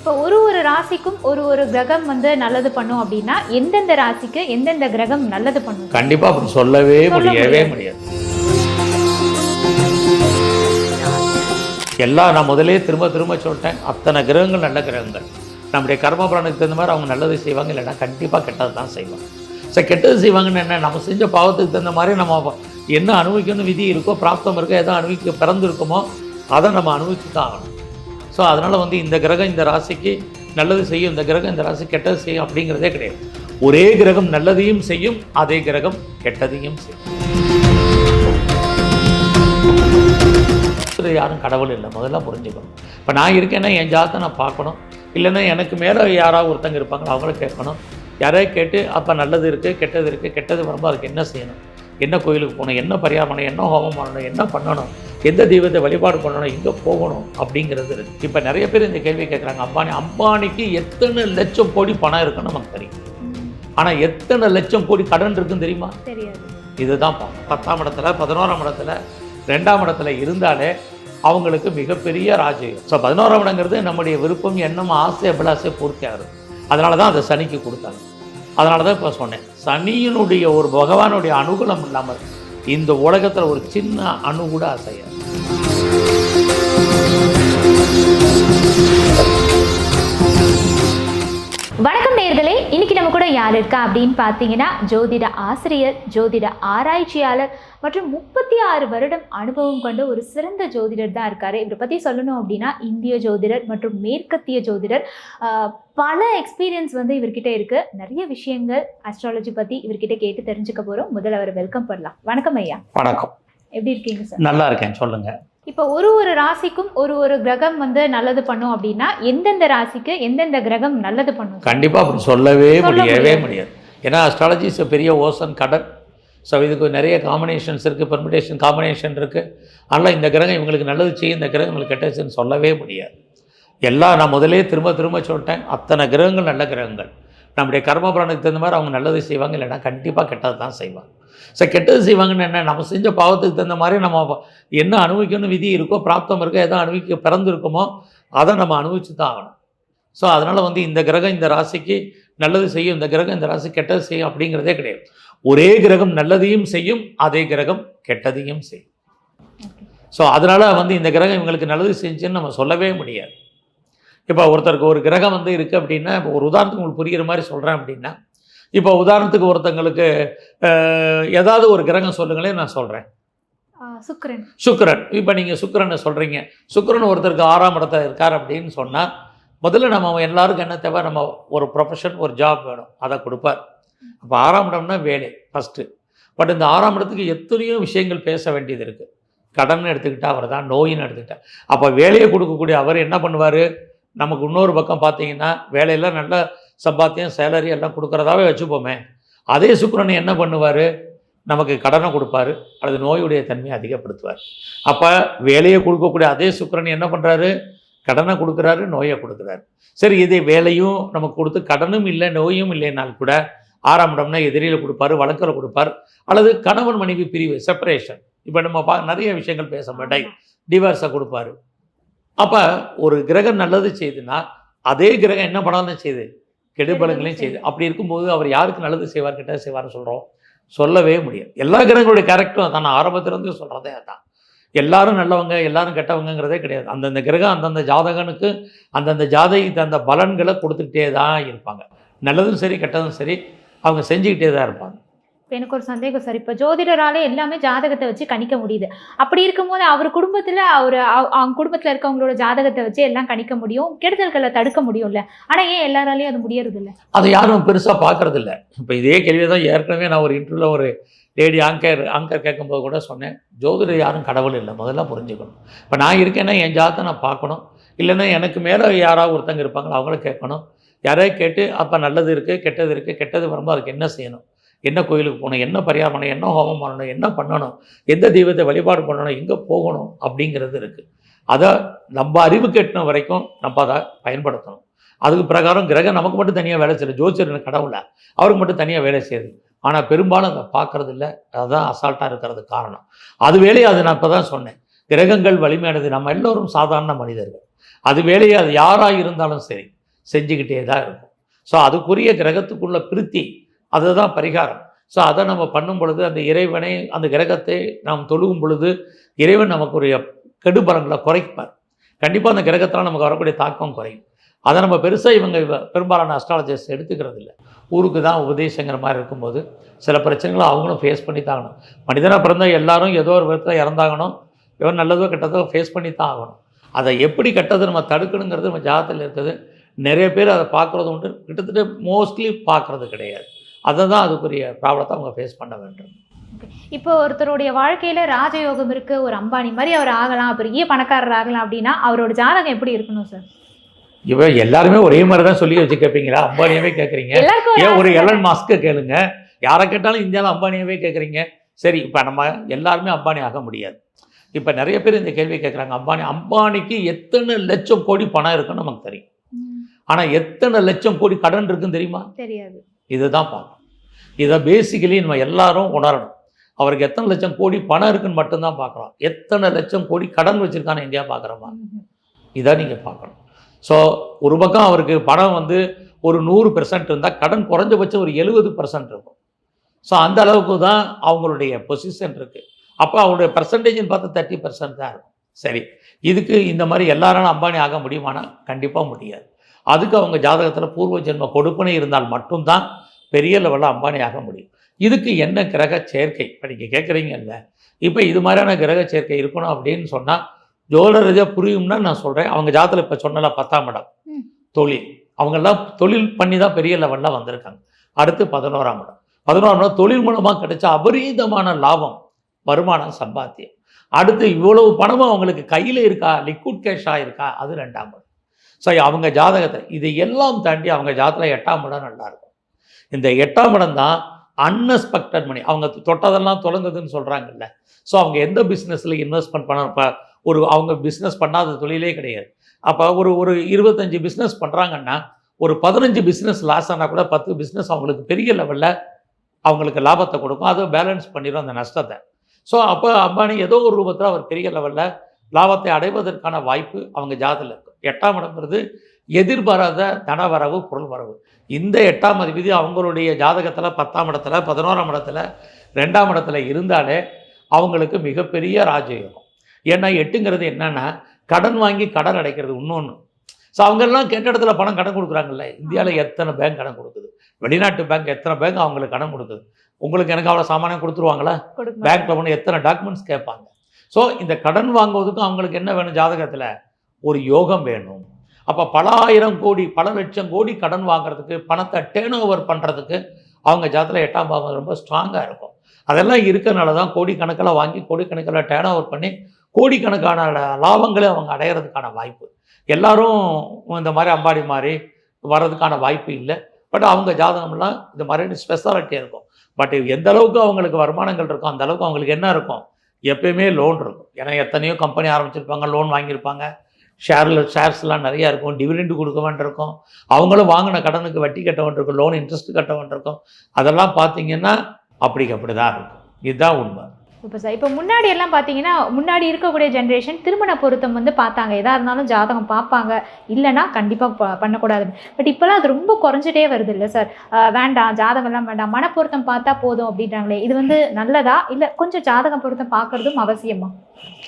இப்போ ஒரு ஒரு ராசிக்கும் ஒரு ஒரு கிரகம் வந்து நல்லது பண்ணும் அப்படின்னா எந்தெந்த ராசிக்கு எந்தெந்த கிரகம் நல்லது பண்ணும்? கண்டிப்பா அப்படி சொல்லவே சொல்ல முடியவே முடியாது. எல்லாம் நான் முதலே திரும்ப திரும்ப சொல்லிட்டேன். அத்தனை கிரகங்கள் நல்ல கிரகங்கள். நம்முடைய கர்ம பலனுக்கு தகுந்த மாதிரி அவங்க நல்லது செய்வாங்க இல்லைன்னா கண்டிப்பாக கெட்டது தான் செய்வாங்க. சரி கெட்டது செய்வாங்கன்னு என்ன? நம்ம செஞ்ச பாவத்துக்கு தகுந்த மாதிரி நம்ம என்ன அனுபவிக்கணும்னு விதி இருக்கோ பிராப்தம் இருக்கோ எதோ அனுபவிக்க பிறந்திருக்குமோ அதை நம்ம அனுபவிச்சு தான் ஆகணும். ஸோ அதனால் வந்து இந்த கிரகம் இந்த ராசிக்கு நல்லது செய்யும். இந்த கிரகம் இந்த ராசி கெட்டது செய்யும் அப்படிங்கிறதே கிடையாது. ஒரே கிரகம் நல்லதையும் செய்யும் அதே கிரகம் கெட்டதையும் செய்யும். யாரும் கடவுள் இல்லை. முதல்ல புரிஞ்சுக்கணும். இப்போ நான் இருக்கேன்னா என் ஜாதத்தை நான் பார்க்கணும். இல்லைன்னா எனக்கு மேலே யாராவது ஒருத்தங்க இருப்பாங்க அவங்கள கேட்கணும். யாரையும் கேட்டு அப்போ நல்லது இருக்குது கெட்டது இருக்குது கெட்டது வரும்போது அதுக்கு என்ன செய்யணும்? என்ன கோயிலுக்கு போகணும்? என்ன பரிகாரம் பண்ணணும் என்ன ஹோமம் பண்ணணும்? என்ன பண்ணணும்? எந்த தெய்வத்தை வழிபாடு பண்ணணும் எங்கே போகணும் அப்படிங்கிறது இருக்குது இப்போ நிறைய பேர் இந்த கேள்வி கேட்குறாங்க அம்பானி அம்பானிக்கு எத்தனை லட்சம் கோடி பணம் இருக்குன்னு நமக்கு தெரியும். ஆனால் எத்தனை லட்சம் கோடி கடன் இருக்குன்னு தெரியுமா? இதுதான் பத்தாம் இடத்துல பதினோராம் இடத்துல ரெண்டாம் இடத்துல இருந்தாலே அவங்களுக்கு மிகப்பெரிய ராஜயோகம் ஸோ பதினோராம் இடங்கிறது நம்முடைய விருப்பம் எண்ணம் ஆசை அபிலாசை பூர்த்தி ஆகுது அதனால தான் அதை சனிக்கு கொடுத்தாங்க. அதனால தான் இப்போ சொன்னேன் சனியினுடைய ஒரு பகவானுடைய அனுகூலம் இல்லாமல் இந்த உலகத்தில் ஒரு சின்ன அணு கூட அசையாது. வணக்கம். இன்னைக்கு நம்ம கூட யார் இருக்கா அப்படின்னு பார்த்தீங்கன்னா ஜோதிட ஆசிரியர் ஜோதிட ஆராய்ச்சியாளர் மற்றும் முப்பத்தி ஆறு வருடம் அனுபவம் கொண்ட ஒரு சிறந்த ஜோதிடர் தான் இருக்காரு. இவரை பற்றி சொல்லணும் அப்படின்னா இந்திய ஜோதிடர் மற்றும் மேற்கத்திய ஜோதிடர். பல எக்ஸ்பீரியன்ஸ் வந்து இவர்கிட்ட இருக்கு. நிறைய விஷயங்கள் அஸ்ட்ராலஜி பற்றி இவர்கிட்ட கேட்டு தெரிஞ்சுக்க போகிறோம் முதல்ல அவர் வெல்கம் பண்ணலாம். வணக்கம் ஐயா. வணக்கம். எப்படி இருக்கீங்க சார் நல்லா இருக்கேன். சொல்லுங்கள் இப்போ ஒரு ஒரு ராசிக்கும் ஒரு ஒரு கிரகம் வந்து நல்லது பண்ணும் அப்படின்னா எந்தெந்த ராசிக்கு எந்தெந்த கிரகம் நல்லது பண்ணும்? கண்டிப்பாக அப்படி சொல்லவே சொல்ல முடியவே முடியாது. ஏன்னா அஸ்ட்ராலஜி இஸ் பெரிய ஓசன் கடல். ஸோ இதுக்கு நிறைய காம்பினேஷன்ஸ் இருக்குது பெர்மிடேஷன் காம்பினேஷன் இருக்குது அதனால் இந்த கிரகம் இவங்களுக்கு நல்லது செய்யும் இந்த கிரகம் இவங்களுக்கு கெட்டதுன்னு சொல்லவே முடியாது. எல்லாம் நான் முதலே திரும்ப திரும்ப சொல்லிட்டேன். அத்தனை கிரகங்கள் நல்ல கிரகங்கள். நம்முடைய கர்ம பலனுக்கு தகுந்த மாதிரி அவங்க நல்லது செய்வாங்க இல்லைன்னா கண்டிப்பாக கெட்டது தான் செய்வாங்க. ஸோ கெட்டது செய்வாங்கன்னு என்ன? நம்ம செஞ்ச பாவத்துக்கு தகுந்த மாதிரி நம்ம என்ன அனுபவிக்கணும்னு விதி இருக்கோ பிராப்தம் இருக்கோ எதோ அனுபவிக்க பிறந்திருக்குமோ அதை நம்ம அனுபவிச்சு தான் ஆகணும். ஸோ அதனால் வந்து இந்த கிரகம் இந்த ராசிக்கு நல்லது செய்யும் இந்த கிரகம் இந்த ராசி கெட்டது செய்யும் அப்படிங்கிறதே கிடையாது. ஒரே கிரகம் நல்லதையும் செய்யும் அதே கிரகம் கெட்டதையும் செய்யும். ஸோ அதனால் வந்து இந்த கிரகம் இவங்களுக்கு நல்லது செஞ்சுன்னு நம்ம சொல்லவே முடியாது. இப்போ ஒருத்தருக்கு ஒரு கிரகம் வந்து இருக்குது அப்படின்னா இப்போ ஒரு உதாரணத்துக்கு உங்களுக்கு புரிகிற மாதிரி சொல்கிறேன் அப்படின்னா இப்போ உதாரணத்துக்கு ஒருத்தங்களுக்கு ஏதாவது ஒரு கிரகம் சொல்லுங்களேன் நான் சொல்கிறேன் சுக்கிரன். சுக்கிரன். இப்போ நீங்கள் சுக்கிரனை சொல்கிறீங்க சுக்கிரன் ஒருத்தருக்கு ஆறாம் இடத்துல இருக்கார் அப்படின்னு சொன்னால் முதல்ல நம்ம எல்லாருக்கும் என்ன தேவை? நம்ம ஒரு ப்ரொஃபஷன் ஒரு ஜாப் வேணும். அதை கொடுப்பார். அப்போ ஆறாம் இடம்னா வேலை ஃபஸ்ட்டு பட் இந்த ஆறாம் இடத்துக்கு எத்தனையோ விஷயங்கள் பேச வேண்டியது இருக்குது கடன் எடுத்துக்கிட்டா அவர் தான் நோயின்னு எடுத்துக்கிட்டா. அப்போ வேலையை கொடுக்கக்கூடிய அவர் என்ன பண்ணுவார்? நமக்கு இன்னொரு பக்கம் பார்த்தீங்கன்னா வேலையெல்லாம் நல்ல சம்பாத்தியம் சேலரி எல்லாம் கொடுக்குறதாவே வச்சுப்போமே. அதே சுக்கிரன் என்ன பண்ணுவார்? நமக்கு கடனை கொடுப்பாரு. அல்லது நோயுடைய தன்மையை அதிகப்படுத்துவார். அப்போ வேலையை கொடுக்கக்கூடிய அதே சுக்கிரன் என்ன பண்ணுறாரு கடனை கொடுக்குறாரு நோயை கொடுக்குறாரு. சரி இதே வேலையும் நமக்கு கொடுத்து கடனும் இல்லை நோயும் இல்லைனால் கூட ஆறாம் இடம்னா எதிரியில் கொடுப்பாரு வழக்கில் கொடுப்பார். அல்லது கணவன் மனைவி பிரிவு செப்பரேஷன் இப்போ நம்ம பா நிறைய விஷயங்கள் பேச மாட்டேன் டிவோர்ஸை கொடுப்பாரு. அப்போ ஒரு கிரகம் நல்லது செய்யுதுன்னா அதே கிரகம் என்ன பண்ணாலும் செய்யுது கெடுபலங்களையும் செய்யுது அப்படி இருக்கும்போது அவர் யாருக்கு நல்லது செய்வார் கெட்டது செய்வார்னு சொல்கிறோம் சொல்லவே முடியாது. எல்லா கிரகங்களுடைய கேரக்டரும் அதான். நான் ஆரம்பத்திலிருந்து சொல்கிறதே அதான். எல்லாரும் நல்லவங்க எல்லாரும் கெட்டவங்கங்கிறதே கிடையாது. அந்தந்த கிரகம் அந்தந்த ஜாதகனுக்கு அந்தந்த ஜாதகத்துக்கு அந்த பலன்களை கொடுத்துக்கிட்டே தான் இருப்பாங்க. நல்லதும் சரி கெட்டதும் சரி அவங்க செஞ்சுக்கிட்டே தான் இருப்பாங்க. இப்போ எனக்கு ஒரு சந்தேகம் சார் இப்போ ஜோதிடராலே எல்லாமே ஜாதகத்தை வச்சு கணிக்க முடியுது. அப்படி இருக்கும்போது அவர் குடும்பத்தில் அவர் அவங்க குடும்பத்தில் இருக்கவங்களோட ஜாதகத்தை வச்சு எல்லாம் கணிக்க முடியும். கெடுதல்களை தடுக்க முடியும்ல. ஆனால் ஏன் எல்லாராலையும் அது முடியறதில்ல? அதை யாரும் பெருசாக பார்க்கறதில்ல. இப்போ இதே கேள்வியை தான் ஏற்கனவே நான் ஒரு இன்டர்வியூவில் ஒரு லேடி ஆங்கர் ஆங்கர் கேட்கும்போது கூட சொன்னேன். ஜோதிடர் யாரும் கடவுள் இல்லை. முதல்ல புரிஞ்சுக்கணும். இப்போ நான் இருக்கேன்னா என் ஜாதத்தை நான் பார்க்கணும். இல்லைன்னா எனக்கு மேலே யாராவது ஒருத்தங்க இருப்பாங்களோ அவங்கள கேட்கணும். யாரையும் கேட்டு அப்போ நல்லது இருக்குது கெட்டது இருக்குது கெட்டது வரும்போது அதுக்கு என்ன செய்யணும்? என்ன கோயிலுக்கு போகணும் என்ன பரிகாரம் பண்ணணும் என்ன ஹோமம் பண்ணணும் என்ன பண்ணணும் எந்த தெய்வத்தை வழிபாடு பண்ணணும் எங்கே போகணும் அப்படிங்கிறது இருக்குது அதை நம்ம அறிவு கெட்டின வரைக்கும் நம்ம அதை பயன்படுத்தணும். அதுக்கு பிரகாரம் கிரகம் நமக்கு மட்டும் தனியாக வேலை செய்யுது ஜோசியர் கடவுள அவருக்கு மட்டும் தனியாக வேலை செய்யுது ஆனால் பெரும்பாலும் அதை பார்க்கறது இல்லை. அதுதான் அசால்ட்டாக இருக்கிறது காரணம். அது வேலையை அது நான் இப்போ தான் சொன்னேன். கிரகங்கள் வலிமையானது. நம்ம எல்லோரும் சாதாரண மனிதர்கள். அது வேலையை அது யாராக இருந்தாலும் சரி செஞ்சுக்கிட்டே தான் இருக்கும். ஸோ அதுக்குரிய கிரகத்துக்குள்ள பிரித்தி அதுதான் பரிகாரம். ஸோ அதை நம்ம பண்ணும் பொழுது அந்த இறைவனை அந்த கிரகத்தை நாம் தொழுகும் பொழுது இறைவன் நமக்குரிய கெடுபலங்களை குறைப்பார். கண்டிப்பாக அந்த கிரகத்தால் நமக்கு வரக்கூடிய தாக்கம் குறையும். அதை நம்ம பெருசாக இவங்க பெரும்பாலான அஸ்ட்ராலஜர்ஸ் எடுத்துக்கிறது இல்லை. ஊருக்கு தான் உபதேசங்கிற மாதிரி இருக்கும்போது சில பிரச்சனைகளை அவங்களும் ஃபேஸ் பண்ணி தான் ஆகணும். மனிதனாக பிறந்தால் எல்லாரும் ஏதோ ஒரு விதத்தில் இறந்தாகணும். எவ்வளோ நல்லதோ கெட்டதோ ஃபேஸ் பண்ணி தான் ஆகணும். அதை எப்படி கெட்டதை நம்ம தடுக்கணுங்கிறது நம்ம ஜாதகத்தில் இருக்குது. நிறைய பேர் அதை பார்க்குறது உண்டு. கிட்டத்தட்ட மோஸ்ட்லி பார்க்குறது கிடையாது. அதை தான் அதுக்குரிய ப்ராப்ளத்தை அவங்க ஃபேஸ் பண்ண வேண்டும். இப்போ ஒருத்தருடைய வாழ்க்கையில ராஜயோகம் இருக்கு ஒரு அம்பானி மாதிரி அவர் ஆகலாம் பெரிய பணக்காரர் ஆகலாம் அப்படின்னா அவரோட ஜாதகம் எப்படி இருக்கணும் சார் இவ எல்லாருமே ஒரே மாதிரி தான் சொல்லி வச்சு கேட்பீங்களா அம்பானியவே கேட்குறீங்க ஏன் ஒரு எலன் மாஸ்க்கை கேளுங்க. யாரை கேட்டாலும் இந்தியாவில் அம்பானியவே கேட்குறீங்க சரி இப்போ நம்ம எல்லாருமே அம்பானி ஆக முடியாது. இப்போ நிறைய பேர் இந்த கேள்வி கேட்குறாங்க அம்பானி அம்பானிக்கு எத்தனை லட்சம் கோடி பணம் இருக்குன்னு நமக்கு தெரியும். ஆனால் எத்தனை லட்சம் கோடி கடன் இருக்குன்னு தெரியுமா? தெரியாது. இதுதான் பார்க்கணும் இதை பேசிக்கலி நம்ம எல்லாரும் உணரணும். அவருக்கு எத்தனை லட்சம் கோடி பணம் இருக்குன்னு மட்டும்தான் பார்க்குறோம் எத்தனை லட்சம் கோடி கடன் வச்சுருக்கான்னு இந்தியா பார்க்குறோமா இதை நீங்கள் பார்க்கணும். ஸோ ஒரு பக்கம் அவருக்கு பணம் வந்து ஒரு நூறு பெர்சன்ட் இருந்தால் கடன் குறைஞ்சபட்சம் ஒரு எழுபது பெர்சன்ட் இருக்கும். ஸோ அந்த அளவுக்கு தான் அவங்களுடைய பொசிஷன் இருக்குது அப்போ அவங்களுடைய பர்சன்டேஜ்னு பார்த்தா தேர்ட்டி பர்சன்ட் தான் இருக்கும். சரி. இதுக்கு இந்த மாதிரி எல்லாராலும் அம்பானி ஆக முடியுமானா? கண்டிப்பாக முடியாது. அதுக்கு அவங்க ஜாதகத்தில் பூர்வ ஜென்ம கொடுப்பனை இருந்தால் மட்டும்தான் பெரிய லெவலில் அம்பானி ஆக முடியும். இதுக்கு என்ன கிரக சேர்க்கை? இப்போ நீங்கள் கேட்குறீங்கல்ல இப்போ இது மாதிரியான கிரக சேர்க்கை இருக்கணும் அப்படின்னு சொன்னால் ஜோதிட ரீதியாக புரியும்னா நான் சொல்கிறேன் அவங்க ஜாதத்தில் இப்போ சொன்னல பத்தாம் இடம். தொழில். அவங்கெல்லாம் தொழில் பண்ணி தான் பெரிய லெவலில் வந்திருக்காங்க. அடுத்து பதினோராம் இடம். பதினோராம் இடம் தொழில் மூலமாக கிடைச்ச அபரீதமான லாபம் வருமானம் சம்பாத்தியம். அடுத்து இவ்வளவு பணமும் அவங்களுக்கு கையில் இருக்கா? லிக்விட் கேஷாக இருக்கா? அது ரெண்டாம் ஸோ அவங்க ஜாதகத்தை இது எல்லாம் தாண்டி அவங்க ஜாதகத்தில் எட்டாம் இடம் நல்லாயிருக்கும் இந்த எட்டாம் இடம் தான் அன்எக்ஸ்பெக்டட் மணி அவங்க தொட்டதெல்லாம் தொடங்குதுன்னு சொல்கிறாங்கல்ல ஸோ அவங்க எந்த பிஸ்னஸில் இன்வெஸ்ட்மெண்ட் பண்ண ஒரு அவங்க பிஸ்னஸ் பண்ணாத தொழிலே கிடையாது. அப்போ ஒரு ஒரு இருபத்தஞ்சி பிஸ்னஸ் பண்ணுறாங்கன்னா ஒரு பதினஞ்சு பிஸ்னஸ் லாஸ் ஆனால் கூட பத்து பிஸ்னஸ் அவங்களுக்கு பெரிய லெவலில் அவங்களுக்கு லாபத்தை கொடுக்கும். அதை பேலன்ஸ் பண்ணிடும் அந்த நஷ்டத்தை. ஸோ அப்போ அம்பானி ஏதோ ஒரு ரூபத்தில் அவர் பெரிய லெவலில் லாபத்தை அடைவதற்கான வாய்ப்பு அவங்க ஜாதத்தில் இருக்கும் எட்டாம் இடம்ங்கிறது எதிர்பாராத தன வரவு பொருள் வரவு. இந்த எட்டாம் அதிபதி அவங்களுடைய ஜாதகத்தில் பத்தாம் இடத்துல பதினோராம் இடத்துல ரெண்டாம் இடத்துல இருந்தாலே அவங்களுக்கு மிகப்பெரிய ராஜயோகம். ஏன்னா எட்டுங்கிறது என்னன்னா கடன் வாங்கி கடன் அடைக்கிறது இன்னொன்று ஸோ அவங்கெல்லாம் கெட்ட இடத்துல பணம் கடன் கொடுக்குறாங்கல்ல. இந்தியாவில் எத்தனை பேங்க் கடன் கொடுக்குது? வெளிநாட்டு பேங்க் எத்தனை பேங்க் அவங்களுக்கு கடன் கொடுக்குது? உங்களுக்கு எனக்கு அவ்வளோ சாமானியம் கொடுத்துருவாங்களா? பேங்க்ல போனால் எத்தனை டாக்குமெண்ட்ஸ் கேட்பாங்க? ஸோ இந்த கடன் வாங்குவதுக்கும் அவங்களுக்கு என்ன வேணும் ஜாதகத்தில்? ஒரு யோகம் வேணும். அப்போ பல ஆயிரம் கோடி பல லட்சம் கோடி கடன் வாங்குறதுக்கு பணத்தை டேர்ன் ஓவர் பண்ணுறதுக்கு அவங்க ஜாத்தில் எட்டாம் பாவம் ரொம்ப ஸ்ட்ராங்காக இருக்கும். அதெல்லாம் இருக்கிறனால தான் கோடிக்கணக்கில் வாங்கி கோடிக்கணக்கில் டேர்ன் ஓவர் பண்ணி கோடிக்கணக்கான லாபங்களை அவங்க அடையிறதுக்கான வாய்ப்பு. எல்லாரும் இந்த மாதிரி அம்பாடி மாதிரி வர்றதுக்கான வாய்ப்பு இல்லை. பட் அவங்க ஜாதகம்லாம் இந்த மாதிரி ஸ்பெஷாலிட்டி இருக்கும். பட் எந்த அளவுக்கு அவங்களுக்கு வருமானங்கள் இருக்கும் அந்த அளவுக்கு அவங்களுக்கு என்ன இருக்கும் எப்பயுமே லோன் இருக்கும். ஏன்னா எத்தனையோ கம்பெனி ஆரம்பிச்சிருப்பாங்க லோன் வாங்கியிருப்பாங்க. ஷேரில் ஷேர்ஸ்லாம் நிறையா இருக்கும் டிவிடெண்ட் கொடுக்க வேண்டியிருக்கும். அவங்களும் வாங்கின கடனுக்கு வட்டி கட்ட வேண்டியிருக்கும் லோன் இன்ட்ரெஸ்ட் கட்ட வேண்டியிருக்கும். அதெல்லாம் பார்த்தீங்கன்னா அப்படிக்கு அப்படி தான் இருக்கும். இதுதான் உண்மை. இப்போ சார் இப்போ முன்னாடி எல்லாம் பார்த்தீங்கன்னா முன்னாடி இருக்கக்கூடிய ஜென்ரேஷன் திருமண பொருத்தம் வந்து பார்த்தாங்க. எதா இருந்தாலும் ஜாதகம் பார்ப்பாங்க. இல்லைன்னா கண்டிப்பாக பண்ணக்கூடாது. பட் இப்போலாம் அது ரொம்ப குறைஞ்சிட்டே வருது இல்லை சார் வேண்டாம் ஜாதகம்லாம் வேண்டாம். மன பொருத்தம் பார்த்தா போதும் அப்படின்றாங்களே. இது வந்து நல்லதா? இல்லை கொஞ்சம் ஜாதகம் பொருத்தம் பார்க்கறதும் அவசியமா?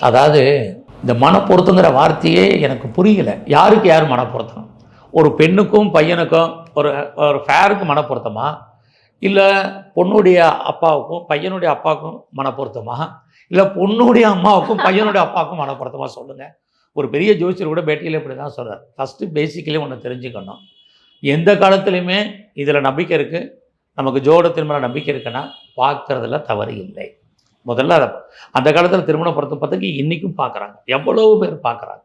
அதாவது இந்த மனப்பொருத்தங்கிற வார்த்தையே எனக்கு புரியல. யாருக்கு யார் மனப்பொருத்தம்? ஒரு பெண்ணுக்கும் பையனுக்கும் ஒரு ஒரு ஃபேருக்கு மனப்பொருத்தமா? இல்லை பொண்ணுடைய அப்பாவுக்கும் பையனுடைய அப்பாவுக்கும் மனப்பொருத்தமா? இல்லை பொண்ணுடைய அம்மாவுக்கும் பையனுடைய அப்பாவுக்கும் மனப்பொருத்தமா சொல்லுங்கள் ஒரு பெரிய ஜோசியர் கூட பேட்டியில் இப்படி தான் சொல்கிறார் ஃபஸ்ட்டு பேசிக்கலி ஒன்று தெரிஞ்சுக்கணும். எந்த காலத்துலையுமே இதில் நம்பிக்கை இருக்குது நமக்கு ஜோடத்தின் மேலே நம்பிக்கை இருக்குன்னா பார்க்கறதுல தவறு இல்லை. முதல்ல அதை அந்த காலத்தில் திருமண பொருத்தம் பார்த்துக்கு இன்றைக்கும் பார்க்குறாங்க எவ்வளோ பேர் பார்க்குறாங்க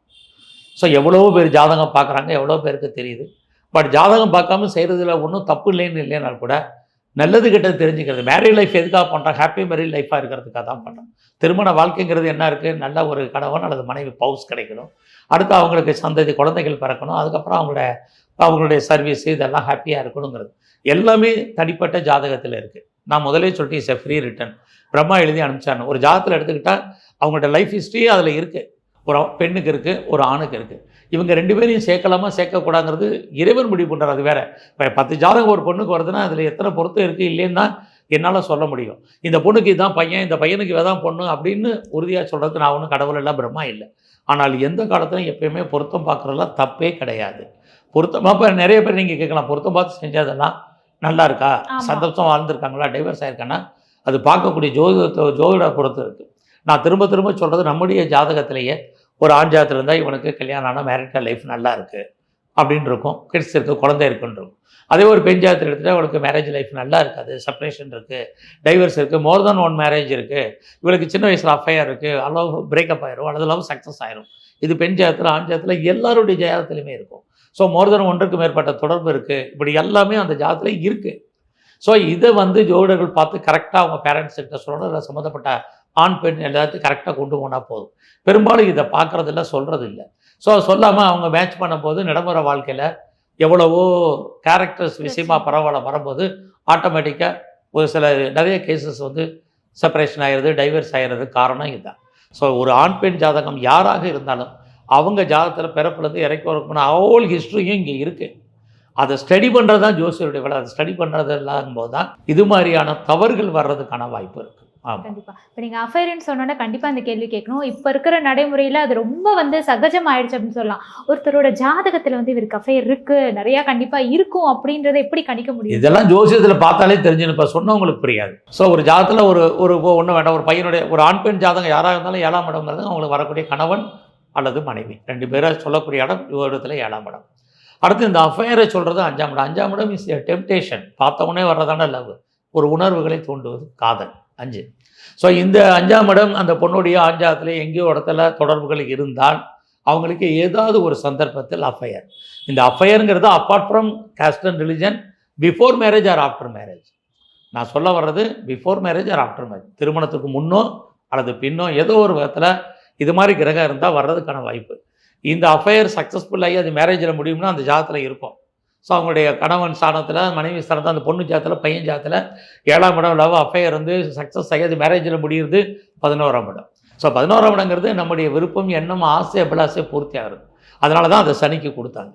ஸோ எவ்வளோ பேர் ஜாதகம் பார்க்குறாங்க எவ்வளோ பேருக்கு தெரியுது. பட் ஜாதகம் பார்க்காம செய்கிறதுல ஒன்றும் தப்பு இல்லைன்னு இல்லைனாலும் கூட நல்லது கிட்ட தெரிஞ்சுக்கிறது. மேரேஜ் லைஃப் எதுக்காக பண்ணுறோம் ஹாப்பி மேரேஜ் லைஃபாக இருக்கிறதுக்காக தான் பண்ணுறோம் திருமண வாழ்க்கைங்கிறது என்ன இருக்குது நல்ல ஒரு கணவன் அல்லது மனைவி பவுஸ் கிடைக்கணும். அடுத்து அவங்களுக்கு சந்ததி குழந்தைகள் பிறக்கணும். அதுக்கப்புறம் அவங்களோட அவங்களுடைய சர்வீஸ் இதெல்லாம் ஹாப்பியாக இருக்கணுங்கிறது. எல்லாமே தனிப்பட்ட ஜாதகத்தில் இருக்குது நான் முதலே சொல்லிட்டு is a free return Brahma எழுதி அனுப்பிச்சாங்க ஒரு ஜாதகத்தில் எடுத்துக்கிட்டால் அவங்களோட லைஃப் ஹிஸ்ட்ரியே அதில் இருக்குது ஒரு பெண்ணுக்கு இருக்குது ஒரு ஆணுக்கு இருக்குது இவங்க ரெண்டு பேரையும் சேர்க்கலாமா சேர்க்கக்கூடாங்கிறது இறைவன் முடிவு பண்ணுறாரு அது வேற. இப்போ பத்து ஜாதகம் ஒரு பொண்ணுக்கு வருதுன்னா அதில் எத்தனை பொருத்தம் இருக்குது இல்லைன்னு தான் என்னால் சொல்ல முடியும். இந்த பொண்ணுக்கு இதான் பையன் இந்த பையனுக்கு இதான் பொண்ணு அப்படின்னு உறுதியாக சொல்கிறதுக்கு நான் ஒன்றும் கடவுள் எல்லாம் பிரம்மா இல்லை. ஆனால் எந்த காலத்துலையும் எப்பயுமே பொருத்தம் பார்க்குறதுலாம் தப்பே கிடையாது. பொருத்தமாக இப்போ நிறைய பேர் நீங்கள் கேட்கலாம் பொருத்தம் பார்த்து செஞ்சதெல்லாம் நல்லா இருக்கா. சந்தோஷம் வாழ்ந்துருக்காங்களா? டைவர்ஸ் ஆயிருக்கானா? அது பார்க்கக்கூடிய ஜோதிடத்தை ஜோதிட பொறுத்து இருக்குது நான் திரும்ப திரும்ப சொல்கிறது நம்முடைய ஜாதகத்திலேயே ஒரு ஆண் ஜாதகத்தில் இருந்தால் இவனுக்கு கல்யாணம் ஆனால் மேரிட்டல் லைஃப் நல்லா இருக்குது அப்படின்னு இருக்கும். கிட்ஸ் இருக்குது குழந்தை இருக்குன்னு இருக்கும். அதே ஒரு பெண் ஜாதகத்தில் எடுத்துகிட்டா அவளுக்கு மேரேஜ் லைஃப் நல்லா இருக்காது செப்பரேஷன் இருக்குது டைவர்ஸ் இருக்குது மோர் தென் ஒன் மேரேஜ் இருக்குது இவளுக்கு சின்ன வயசில் அஃபையர் இருக்குது அளவு பிரேக்கப் ஆயிரும் அல்லது லவ் சக்ஸஸ் ஆயிரும். இது பெண் ஜாதகத்தில் ஆண் ஜாதகத்தில் எல்லாருடைய ஜாதகத்துலையுமே இருக்கும். ஸோ மோர் தென் ஒன்றுக்கு மேற்பட்ட தொடர்பு இருக்குது இப்படி எல்லாமே அந்த ஜாதகத்தில் இருக்குது ஸோ இதை வந்து ஜோதிடர்கள் பார்த்து கரெக்டாக அவங்க பேரண்ட்ஸ் கிட்ட சொல்லணும். இல்லை சம்மந்தப்பட்ட ஆண் பெண் எல்லாத்தையும் கரெக்டாக கொண்டு போனால் போதும். பெரும்பாலும் இதை பார்க்குறதில்ல சொல்கிறது இல்லை ஸோ சொல்லாமல் அவங்க மேட்ச் பண்ணும்போது நடைமுறை வாழ்க்கையில் எவ்வளவோ கேரக்டர்ஸ் விஷயமா பரவாயில்ல வரும்போது ஆட்டோமேட்டிக்காக ஒரு சில நிறைய கேசஸ் வந்து செப்பரேஷன் ஆகிறது டைவர்ஸ் ஆகிறது காரணம் இதுதான். ஸோ ஒரு ஆண் பெண் ஜாதகம் யாராக இருந்தாலும் அவங்க ஜாதகத்தில் பிறப்புலேருந்து இறக்கி வரக்கூடிய ஹோல் ஹிஸ்ட்ரியும் இங்கே இருக்குது அதை ஸ்டடி பண்ணுறது தான் ஜோசியருடைய வேலை. அதை ஸ்டடி பண்ணுறது இல்லாத தான் இது மாதிரியான தவறுகள் வர்றதுக்கான வாய்ப்பு இருக்குது ஆமாம் கண்டிப்பா. இப்போ நீங்க அஃபைர்னு சொன்னோன்னா கண்டிப்பா அந்த கேள்வி கேட்கணும். இப்போ இருக்கிற நடைமுறையில அது ரொம்ப வந்து சகஜம் ஆயிடுச்சு அப்படின்னு சொல்லலாம். ஒருத்தரோட ஜாதகத்துல வந்து இவருக்கு அஃபைர் இருக்கு. நிறைய கண்டிப்பா இருக்கும் அப்படின்றத எப்படி கணிக்க முடியும்? இதெல்லாம் ஜோசியத்தில் பார்த்தாலே தெரிஞ்சுன்னு இப்போ சொன்னவங்களுக்கு புரியாது. ஸோ ஒரு ஜாதகத்தில் ஒரு ஒரு ஒன்றும் வேண்டாம். ஒரு பையனுடைய ஒரு ஆண் பெண் ஜாதகம் யாராக இருந்தாலும் ஏழாம் இடம்ங்கிறது அவங்களுக்கு வரக்கூடிய கணவன் அல்லது மனைவி. ரெண்டு பேரை சொல்லக்கூடிய இடம் இடத்துல ஏழாம் இடம். அடுத்து இந்த அஃபையரை சொல்கிறது அஞ்சாம் இடம். அஞ்சாம் இடம் இஸ் டெம்டேஷன் பார்த்தவொடனே வர்றதான லவ் ஒரு உணர்வுகளை தூண்டுவது காதல். அஞ்சு. ஸோ இந்த அஞ்சாம் இடம் அந்த பொண்ணுடைய அஞ்சாத்துல எங்கேயோ இடத்துல தொடர்புகள் இருந்தால் அவங்களுக்கு ஏதாவது ஒரு சந்தர்ப்பத்தில் அஃபையர் இந்த அஃபையருங்கிறது apart from caste and religion before marriage or after marriage நான் சொல்ல வர்றது before marriage or after marriage திருமணத்துக்கு முன்னோ அல்லது பின்னோ ஏதோ ஒரு விதத்தில் இது மாதிரி கிரகம் இருந்தால் வர்றதுக்கான வாய்ப்பு. இந்த அஃபையர் சக்ஸஸ்ஃபுல் ஆகி அது மேரேஜில் முடியும்னா அந்த ஜாதத்தில் இருக்கும் ஸோ அவங்களுடைய கணவன் ஸ்தானத்தில் மனைவி ஸ்தானத்தில் அந்த பொண்ணு ஜாதத்தில் பையன் ஜாதத்தில் ஏழாம் இடம் லவ் அஃபையர் வந்து சக்ஸஸ் ஆகி அது மேரேஜில் முடியுது பதினோராம் இடம். ஸோ பதினோராம் இடங்கிறது நம்முடைய விருப்பம் எண்ணம் ஆசை அபிலாசை பூர்த்தி ஆகுது அதனால தான் அதை சனிக்கு கொடுத்தாங்க.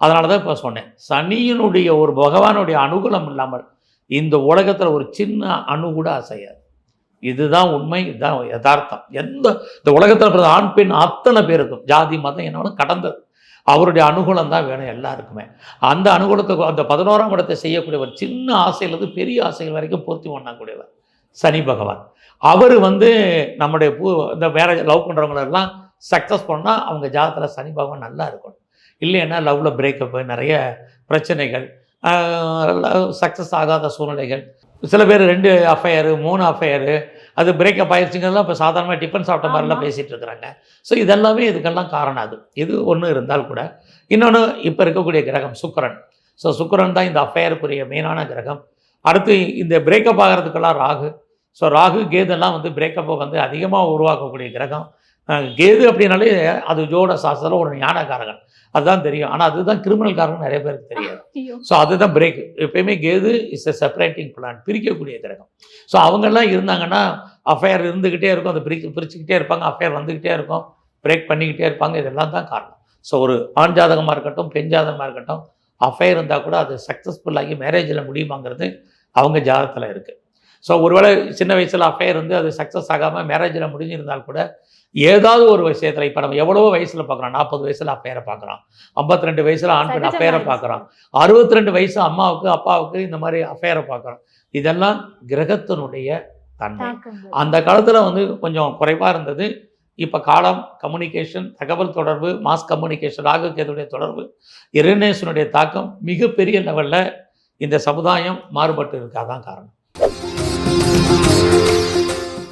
அதனால தான் இப்போ சொன்னேன். சனியினுடைய ஒரு பகவானுடைய அனுகூலம் இல்லாமல் இந்த உலகத்தில் ஒரு சின்ன அணு கூட அசையாது. இதுதான் உண்மை இதுதான் யதார்த்தம். எந்த இந்த உலகத்தில் பிறந்த ஆண் பெண் அத்தனை பேருக்கும் ஜாதி மதம் என்னவனும் கடந்தது அவருடைய அனுகூலம் தான் வேணும் எல்லாருக்குமே. அந்த அனுகூலத்தை அந்த பதினோராம் இடத்தை செய்யக்கூடியவர் சின்ன ஆசையிலிருந்து பெரிய ஆசைகள் வரைக்கும் பூர்த்தி பண்ணக்கூடியவர் சனி பகவான். அவர் வந்து நம்முடைய பூ இந்த மேரேஜ் லவ் பண்ணுறவங்களெல்லாம் சக்ஸஸ் பண்ணால் அவங்க ஜாதகத்தில் சனி பகவான் நல்லா இருக்கும் இல்லைன்னா லவ்வில் பிரேக்கப்பு நிறைய பிரச்சனைகள் சக்ஸஸ் ஆகாத சூழ்நிலைகள் சில பேர் ரெண்டு அஃபையரு மூணு அஃபையரு அது பிரேக்கப் ஆயிடுச்சுங்கிறதுலாம் இப்போ சாதாரணமாக டிஃபன் சாப்பிட்ட மாதிரிலாம். பேசிகிட்டு இருக்கிறாங்க ஸோ இதெல்லாமே இதுக்கெல்லாம் காரணம் அது. இது ஒன்று இருந்தால் கூட. இன்னொன்று இப்போ இருக்கக்கூடிய கிரகம் சுக்கிரன். ஸோ சுக்கிரன் தான் இந்த அஃபையருக்குரிய மெயினான கிரகம். அடுத்து இந்த பிரேக்கப் ஆகிறதுக்கெல்லாம் ராகு. ஸோ ராகு கேதெல்லாம் வந்து பிரேக்கப்பை வந்து அதிகமாக உருவாக்கக்கூடிய கிரகம். கேது அப்படின்னாலே அது ஜோட சாஸ்திரம் ஒரு ஞானக்காரகன். அதுதான் தெரியும். ஆனால் அதுதான் கிரிமினல் காரகம் நிறைய பேருக்கு தெரியாது. ஸோ அதுதான் பிரேக் எப்பயுமே Ketu is a separating plan பிரிக்கக்கூடிய கிரகம். ஸோ அவங்கெல்லாம் இருந்தாங்கன்னா அஃபையர் இருந்துக்கிட்டே இருக்கும். அதை பிரிச்சு பிரிச்சுக்கிட்டே இருப்பாங்க. அஃபையர் வந்துக்கிட்டே இருக்கும். பிரேக் பண்ணிக்கிட்டே இருப்பாங்க. இதெல்லாம் தான் காரணம். ஸோ ஒரு ஆண் ஜாதகமாக இருக்கட்டும் பெண் ஜாதகமாக இருக்கட்டும் அஃபையர் இருந்தால் கூட அது சக்ஸஸ்ஃபுல் ஆகி மேரேஜில் முடியுமாங்கிறது அவங்க ஜாதகத்தில் இருக்குது ஸோ ஒருவேளை சின்ன வயசில் அஃபையர் இருந்து அது சக்ஸஸ் ஆகாமல் மேரேஜில் முடிஞ்சிருந்தால் கூட ஏதாவது ஒரு விஷயத்தில் இப்போ நம்ம எவ்வளவோ வயசில் பார்க்குறோம் நாற்பது வயசில் அஃபையரை பார்க்குறோம் ஐம்பத்தி ரெண்டு வயசில் ஆண் பெண் சகஜமாயிடுச்சு. பார்க்குறோம் அறுபத்தி ரெண்டு வயசு அம்மாவுக்கு அப்பாவுக்கு இந்த மாதிரி அஃபேரை பார்க்குறோம் இதெல்லாம் கிரகத்தினுடைய தன்மை. அந்த காலத்தில் வந்து கொஞ்சம் குறைவாக இருந்தது. இப்போ காலம் கம்யூனிகேஷன் தகவல் தொடர்பு மாஸ் கம்யூனிகேஷன் ராகுகேதுடைய தொடர்பு இரநேசனுடைய தாக்கம் மிகப்பெரிய லெவலில் இந்த சமுதாயம் மாறுபட்டு இருக்காதான் காரணம்.